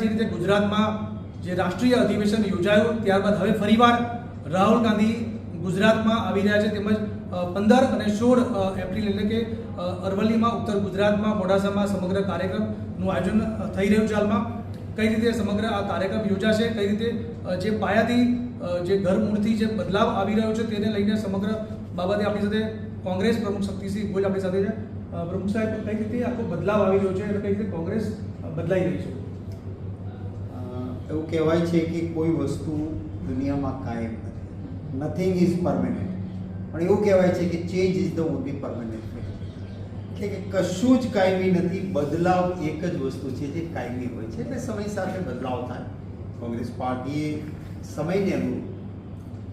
જે રીતે ગુજરાતમાં જે રાષ્ટ્રીય અધિવેશન યોજાયું, ત્યારબાદ હવે ફરીવાર રાહુલ ગાંધી ગુજરાતમાં આવી રહ્યા છે તેમજ પંદર અને સોળ એપ્રિલ એટલે કે અરવલ્લીમાં, ઉત્તર ગુજરાતમાં મોડાસામાં સમગ્ર કાર્યક્રમનું આયોજન થઈ રહ્યું છે હાલમાં. કઈ રીતે સમગ્ર આ કાર્યક્રમ યોજાશે, કઈ રીતે જે પાયાથી જે ઘરમૂળથી જે બદલાવ આવી રહ્યો છે તેને લઈને સમગ્ર બાબતે આપણી સાથે કોંગ્રેસ પ્રમુખ શક્તિસિંહ ગોયલ આપણી સાથે છે. પ્રમુખ સાહેબ, કઈ રીતે આખો બદલાવ આવી રહ્યો છે અને કઈ રીતે કોંગ્રેસ બદલાઈ રહી છે? એવું કહેવાય છે કે કોઈ વસ્તુ દુનિયામાં કાયમ નથી. નથિંગ ઇઝ પરમેનન્ટ પણ એવું કહેવાય છે કે change is the only permanent એટલે કે કશું જ કાયમી નથી, બદલાવ એક જ વસ્તુ છે જે કાયમી હોય છે. એટલે સમય સાથે બદલાવ થાય. કોંગ્રેસ પાર્ટીએ સમયને અનુરૂપ,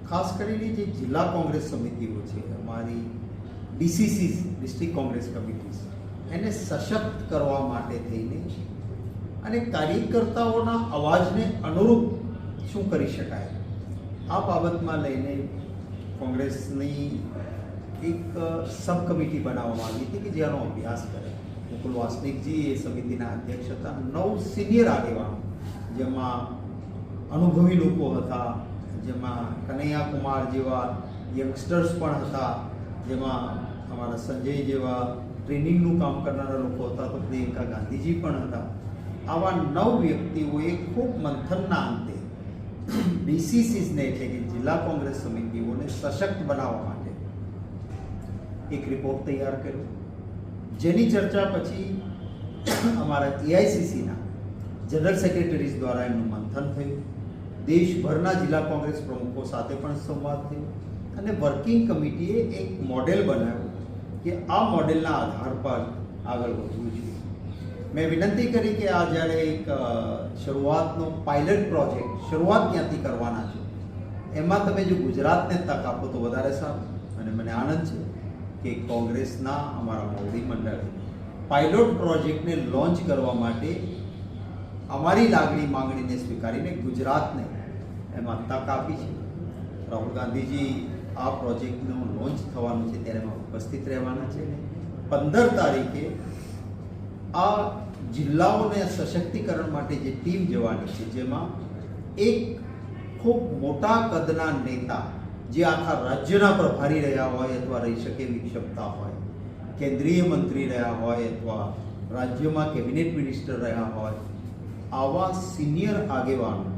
ખાસ કરીને જે જિલ્લા કોંગ્રેસ સમિતિઓ છે, અમારી ડીસીસી ડિસ્ટ્રિક્ટ કોંગ્રેસ કમિટીઝ, એને સશક્ત કરવા માટે થઈને અને કાર્યકર્તાઓના અવાજને અનુરૂપ શું કરી શકાય? આ બાબતમાં લઈને કોંગ્રેસની એક સબ કમિટી બનાવવામાં આવી હતી કે જેનો અભ્યાસ કરે. મુકુલ વાસનિકજી એ સમિતિના અધ્યક્ષ હતા. નવ સિનિયર આગેવાનો, જેમાં અનુભવી લોકો હતા, જેમાં કનૈયા કુમાર જેવા યંગસ્ટર્સ પણ હતા, જેમાં અમારા સંજય જેવા ટ્રેનિંગનું કામ કરનારા લોકો હતા, તો પ્રિયંકા ગાંધીજી પણ હતા. આવા નવ વ્યક્તિઓએ ખૂબ મંથનના અંતે ડીસીસીસને એટલે કે જિલ્લા કોંગ્રેસ સમિતિઓને સશક્ત બનાવવા માટે એક રિપોર્ટ તૈયાર કર્યો. જેની ચર્ચા પછી અમારા એઆઈસીસીના જનરલ સેક્રેટરીઝ દ્વારા એમનું મંથન થયું. દેશભરના જિલ્લા કોંગ્રેસ પ્રમુખો સાથે પણ સંવાદ થયો અને વર્કિંગ કમિટીએ એક મોડેલ બનાવ્યું કે આ મોડેલના આધાર પર આગળ વધવું જોઈએ. મેં વિનંતી કરી કે આ જ્યારે એક શરૂઆતનો પાયલટ પ્રોજેક્ટ શરૂઆત ક્યાંથી કરવાના છે. એમાં તમે જો ગુજરાતને તક આપો તો વધારે સારું. અને મને આનંદ છે કે કોંગ્રેસના અમારા મોવડી મંડળે પાયલોટ પ્રોજેક્ટને લોન્ચ કરવા માટે અમારી લાગણી માંગણીને સ્વીકારીને ગુજરાતને એમાં તક આપી છે. રાહુલ ગાંધીજી આ પ્રોજેક્ટનું લોન્ચ થવાનું છે, ત્યારે એમાં ઉપસ્થિત રહેવાના છે. પંદર તારીખે આ જિલ્લાઓને સશક્તિકરણ માટે જે ટીમ જવાની છે, જેમાં એક ખૂબ મોટા કદના નેતા જે આખા રાજ્યના પ્રભારી રહ્યા હોય અથવા રહી શકે એવી ક્ષમતા હોય, કેન્દ્રીય મંત્રી રહ્યા હોય અથવા રાજ્યમાં કેબિનેટ મિનિસ્ટર રહ્યા હોય, આવા સિનિયર આગેવાનો